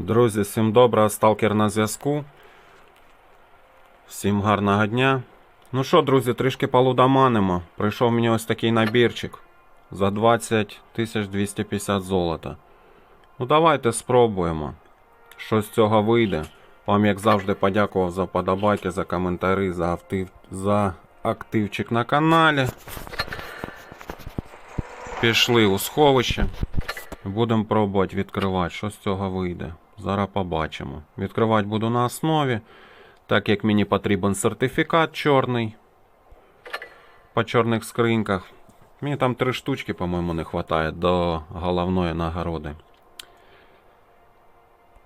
Друзі, всім доброго, сталкер на зв'язку. Всім гарного дня. Ну що, друзі, трішки полудоманимо. Прийшов мені ось такий набірчик за 20 250 золота. Ну давайте спробуємо. Що з цього вийде. Вам, як завжди, подякував за подобайки, за коментарі, за, актив... за активчик на каналі. Пішли у сховище. Будемо пробувати відкривати, що з цього вийде. Зараз побачимо. Відкривати буду на основі, так як мені потрібен сертифікат чорний по чорних скриньках. Мені там три штучки, по-моєму, не вистачає до головної нагороди.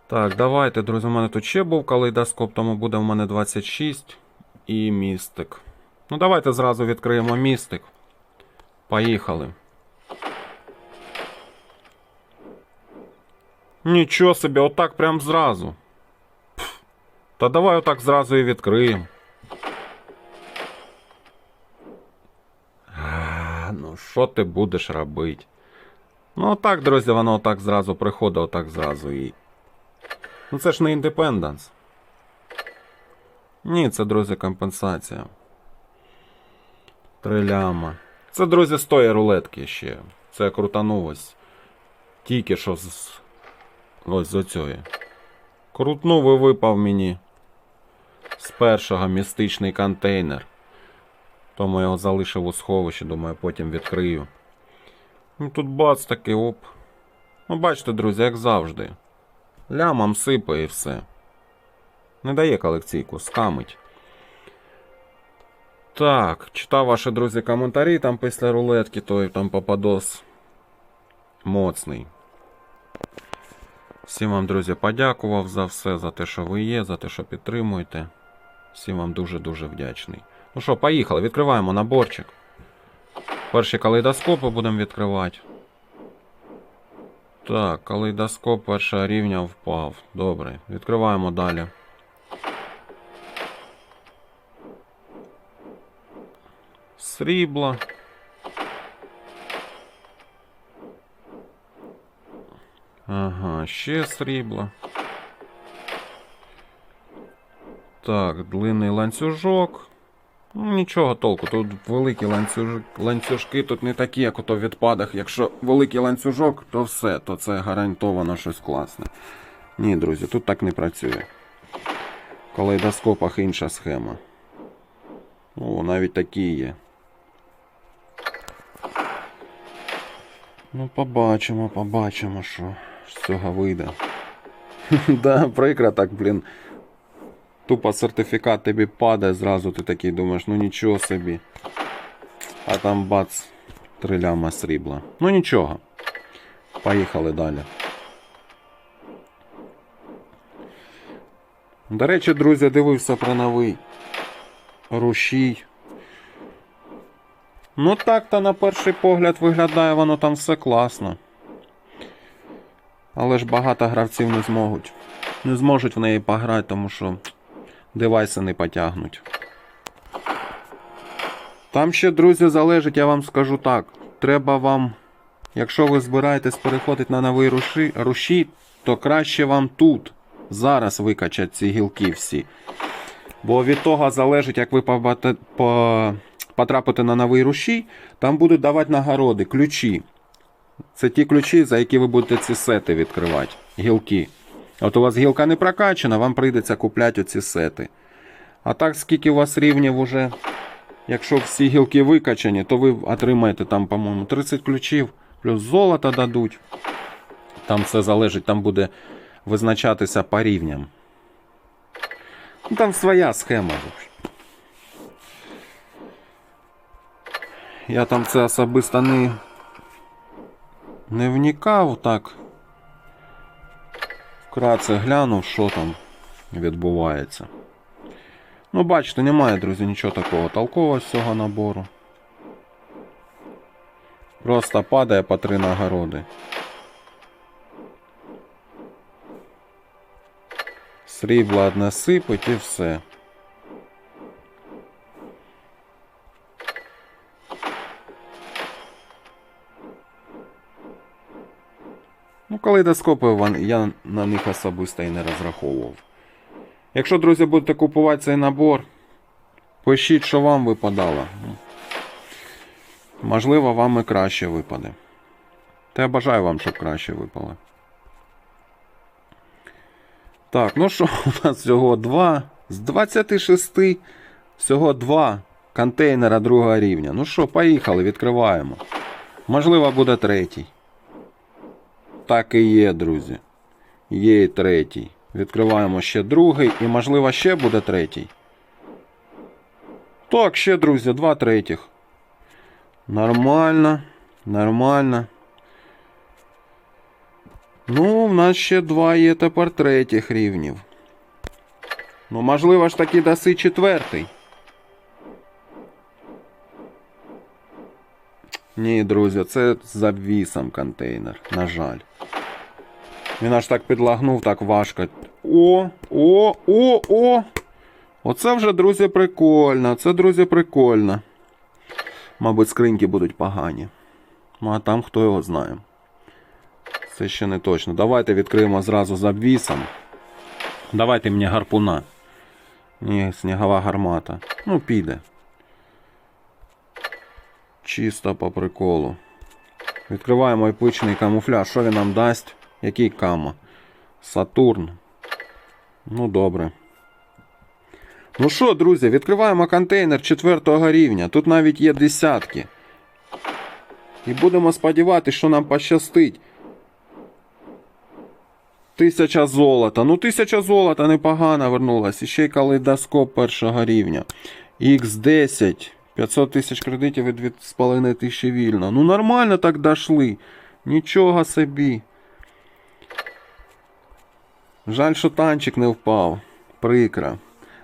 Так, давайте, друзі, у мене тут ще був калейдоскоп, тому буде в мене 26 і містик. Ну, давайте зразу відкриємо містик. Поїхали. Нічого собі, отак прям зразу. Пф, Та давай отак зразу і відкриємо. Ну, що ти будеш робити? Ну, отак, друзі, воно отак зразу приходить, отак зразу і. Ну це ж не індепенденс. Ні, це, друзі, компенсація. Три ляма. Це, друзі, з тої рулетки ще. Це я крутанув ось. Тільки що з. Ось з оцієї. Крутнув і випав мені з першого містичний контейнер. Тому я його залишив у сховищі, думаю, потім відкрию. Ну тут бац такий оп. Ну, бачите, друзі, як завжди. Лямом сипає і все. Не дає колекційку, скамить. Так, читав ваші друзі коментарі там після рулетки, той там попадос моцний. Всім вам, друзі, подякував за все, за те, що ви є, за те, що підтримуєте. Всім вам дуже-дуже вдячний. Ну що, поїхали, відкриваємо наборчик. Перші калейдоскопи будемо відкривати. Так, калейдоскоп першого рівня впав. Добре, відкриваємо далі. Срібло. Ще срібло. Так, длинний ланцюжок. Ну, нічого толку, тут великі ланцюж... ланцюжки тут не такі, як ото в відпадах. Якщо великий ланцюжок, то все, то це гарантовано щось класне. Ні, друзі, тут так не працює. В калейдоскопах інша схема. О, навіть такі є. Ну, побачимо, побачимо, що з цього вийде. да, прикро так, блін. Тупо сертифікат тобі падає, зразу ти такий думаєш, ну нічого собі. А там бац, три ляма срібла. Ну нічого. Поїхали далі. До речі, друзі, дивився про новий рушій. Ну так-то на перший погляд виглядає воно там все класно. Але ж багато гравців не зможуть. Не зможуть в неї пограти, тому що девайси не потягнуть. Там ще, друзі, залежить, я вам скажу так. Треба вам, якщо ви збираєтесь переходити на новий руші, рушій, то краще вам тут. Зараз викачать ці гілки всі. Бо від того залежить, як ви потрапите на новий рушій, там будуть давати нагороди, ключі. Це ті ключі, за які ви будете ці сети відкривати. Гілки. От у вас гілка не прокачана, вам прийдеться купляти оці сети. А так, скільки у вас рівнів уже, якщо всі гілки викачані, то ви отримаєте там, по-моєму, 30 ключів, плюс золото дадуть. Там все залежить, там буде визначатися по рівням. Ну, там своя схема. Я там це особисто не, не вникав так. Вкратце глянув, що там відбувається. Ну, бачите, немає, друзі, нічого такого толкового з цього набору. Просто падає по три нагороди. Срібло одне сипить і все. Калейдоскопи я на них особисто і не розраховував. Якщо, друзі, будете купувати цей набор, пишіть, що вам випадало. Можливо, вам і краще випаде. Та я бажаю вам, щоб краще випало. Так, ну що, у нас всього два. З 26 всього два контейнера другого рівня. Ну що, поїхали, відкриваємо. Можливо, буде третій. Так і є, друзі. Є і третій. Відкриваємо ще другий і, можливо, ще буде третій. Так, ще, друзі, два третіх. Нормально. Нормально. Ну, в нас ще два є тепер третіх рівнів. Ну, можливо ж таки даси четвертий. Ні, друзі, це з обвісом контейнер, на жаль. Він аж так підлагнув, так важко. О, о, о, о! Оце вже, друзі, прикольно. Це, друзі, прикольно. Мабуть, скриньки будуть погані. Ну, а там хто його знає. Це ще не точно. Давайте відкриємо зразу з обвісом. Давайте мені гарпуна. Ні, снігова гармата. Ну, піде. Чисто по приколу. Відкриваємо епичний камуфляж. Що він нам дасть? Який кама? Сатурн. Ну, добре. Ну що, друзі, відкриваємо контейнер четвертого рівня. Тут навіть є десятки. І будемо сподіватися, що нам пощастить. Тисяча золота. Ну, тисяча золота непогано вернулась. І ще й калейдоскоп першого рівня. X10. 500 тисяч кредитів і 2,5 тисячі вільно. Ну нормально так дошли. Нічого собі. Жаль, що танчик не впав. Прикро.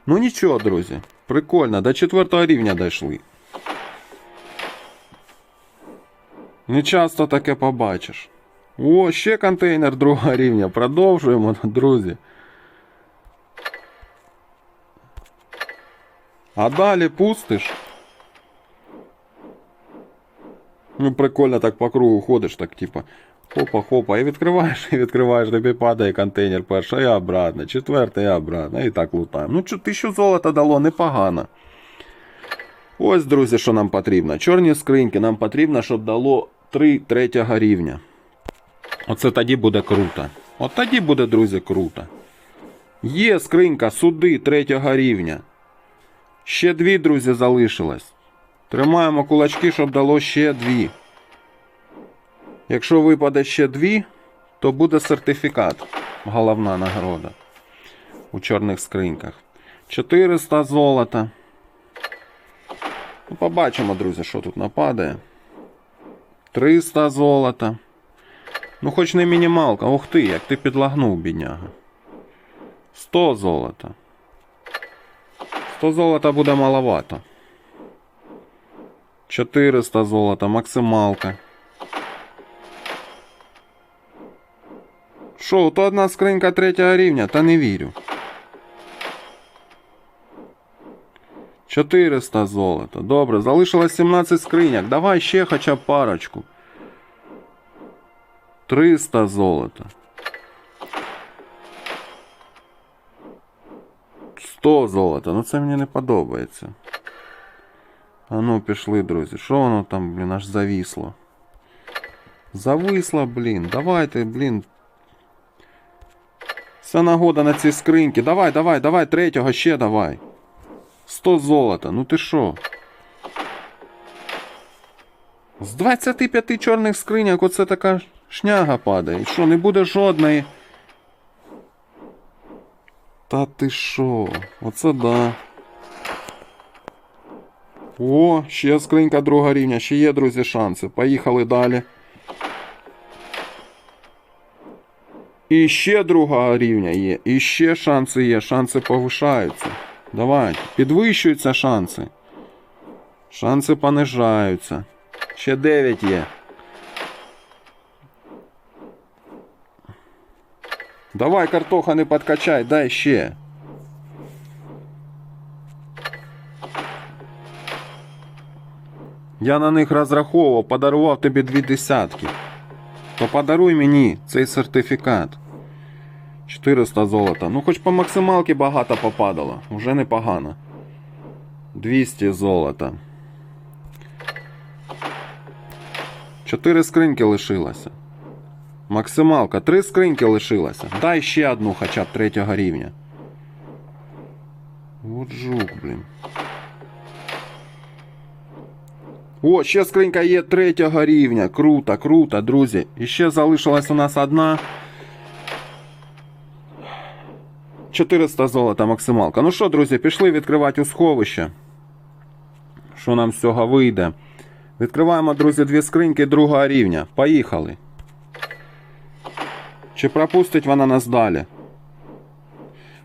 Ну нічого, друзі. Прикольно, до четвертого рівня дійшли. Не часто таке побачиш. О, ще контейнер другого рівня. Продовжуємо, друзі. А далі пустиш. Ну, прикольно так по кругу ходиш, так типа. Хопа-хопа, і відкриваєш, і відкриваєш, тобі падає контейнер перший, і обратно, четвертий, і обратно. І так лутаємо. Ну, тисячу золота дало, непогано. Ось, друзі, що нам потрібно. Чорні скриньки нам потрібно, щоб дало 3 третього рівня. Оце тоді буде круто. От тоді буде, друзі, круто. Є скринька, суди третього рівня. Ще дві, друзі, залишилось. Тримаємо кулачки, щоб дало ще дві. Якщо випаде ще дві, то буде сертифікат. Головна нагорода. У чорних скриньках. 400 золота. Ну, побачимо, друзі, що тут нападає. 300 золота. Ну, хоч не мінімалка. Ух ти, як ти підлагнув, бідняга. 100 золота. 100 золота буде маловато. 400 золота, максималка. Що, то одна скринька третього рівня, та не вірю. 400 золота. Добре, залишилось 17 скриньок. Давай ще хоча б парочку. 300 золота. 100 золота. Ну це мені не подобається. А ну, пішли, друзі. Що воно там, блін, аж зависло? Зависло, блін. Давайте, блін. Вся нагода на ці скриньки. Давай, давай, давай, третього ще давай. 100 золота, ну ти що? З 25 чорних скриньок оце така шняга падає. І що, не буде жодної. Та ти що? Оце да. О, ще скринька друга рівня, ще є, друзі, шанси. Поїхали далі. І ще другого рівня є. І ще шанси є. Шанси повишаються. Давай. Підвищуються шанси. Шанси понижаються. Ще 9 є. Давай, картоха, не подкачай, дай ще. Я на них розраховував, подарував тобі дві десятки. То подаруй мені цей сертифікат. 400 золота. Ну, хоч по максималки багато попадало. Вже непогано. 200 золота. 4 скриньки лишилося. Максималка. 3 скриньки лишилося. Дай ще одну хоча б третього рівня. От жук, блін. О, ще скринька є третього рівня. Круто, круто, друзі. І ще залишилась у нас одна. 400 золота максималка. Ну що, друзі, пішли відкривати у сховище. Що нам з цього вийде? Відкриваємо, друзі, дві скриньки другого рівня. Поїхали. Чи пропустить вона нас далі?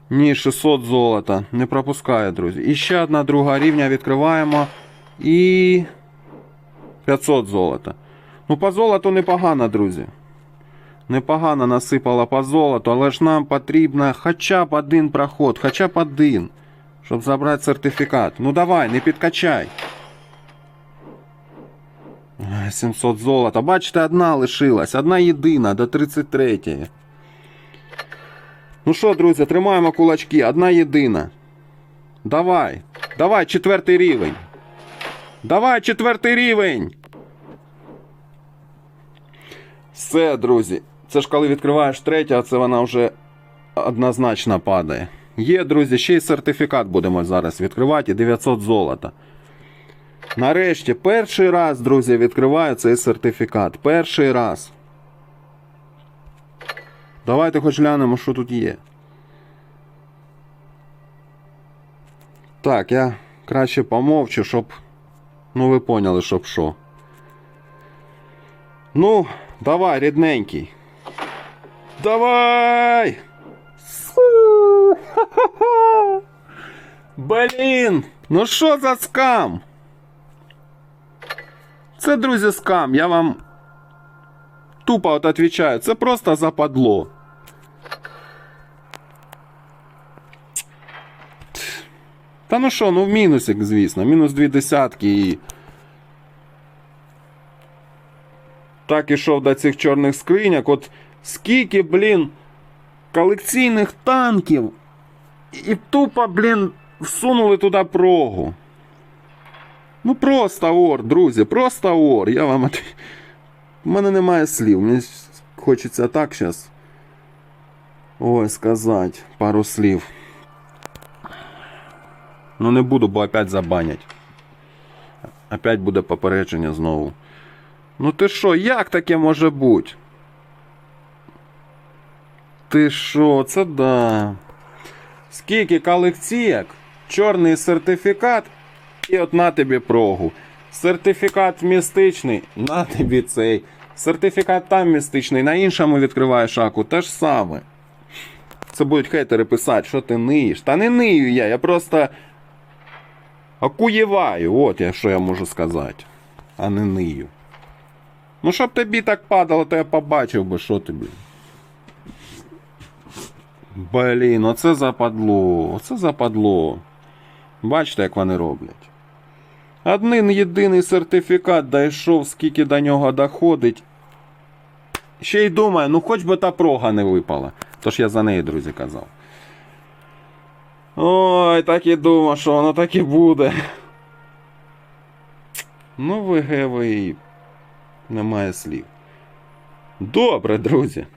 Ні, 600 золота. Не пропускає, друзі. І ще одна друга рівня відкриваємо. І. 500 золота. Ну, по золоту непогано, друзі. Непогано насипала по золоту, але ж нам потрібно хоча б один проход, хоча б один, щоб забрати сертифікат. Ну давай, не підкачай. 700 золота. Бачите, одна лишилась, одна єдина до 33. Ну що, друзі, тримаємо кулачки, одна єдина. Давай, давай, четвертий рівень. Давай, четвертий рівень. Все, друзі. Це ж коли відкриваєш третю, а це вона вже однозначно падає. Є, друзі, ще й сертифікат будемо зараз відкривати, і 900 золота. Нарешті, перший раз, друзі, відкриваю цей сертифікат. Перший раз. Давайте хоч глянемо, що тут є. Так, я краще помовчу, щоб. Ну, ви поняли, щоб що. Ну, давай, рідненький. Давай! Блін! Ну що за скам? Це, друзі, скам. Я вам тупо от отвечаю. Це просто западло. Та ну що, ну в мінусик, звісно. Мінус дві десятки і. Так ішов до цих чорних скриняк. От скільки, блін, колекційних танків. І тупо, блін, всунули туди прогу. Ну просто ор, друзі, просто ор. Я вам. У мене немає слів. Мені хочеться так зараз. Ой, сказати пару слів. Ну не буду, бо опять забанять. Опять буде попередження знову. Ну ти що, як таке може бути? Ти що, це да. Скільки колекційок, чорний сертифікат і от на тобі прогу. Сертифікат містичний, на тобі цей. Сертифікат там містичний, на іншому відкриваєш аку, те ж саме. Це будуть хейтери писати, що ти ниєш. Та не нию я, я просто окуєваю, от я що я можу сказати. А не нию. Ну, щоб тобі так падало, то я побачив би, що тобі. Блін, оце западло, оце западло. Бачите, як вони роблять. Один єдиний сертифікат дійшов, скільки до нього доходить. Ще й думаю, ну хоч би та прога не випала. Тож я за неї, друзі, казав. Ой, так і думав, що воно так і буде. Ну, ви гевий. Немає слів. Добре, друзі.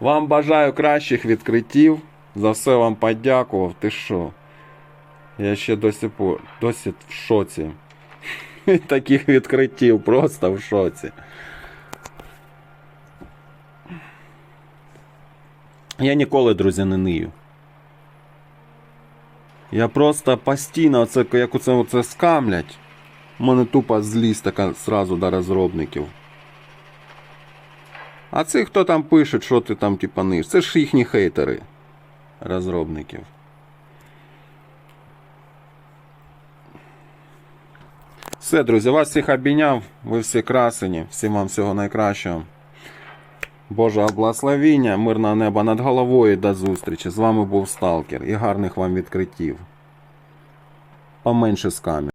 Вам бажаю кращих відкриттів. За все вам подякував. Ти що? Я ще досі, по... досі в шоці. Таких відкриттів, просто в шоці. Я ніколи, друзі, не нию. Я просто постійно, оце, як оце, оце скамлять. У мене тупо злість така зразу до розробників. А це хто там пише, що ти там типа ниш? Це ж їхні хейтери розробників. Все, друзі, вас всіх обійняв. Ви всі красені. Всім вам всього найкращого. Божого благословіння, мирного неба над головою до зустрічі. З вами був Сталкер і гарних вам відкриттів. Поменше скамів.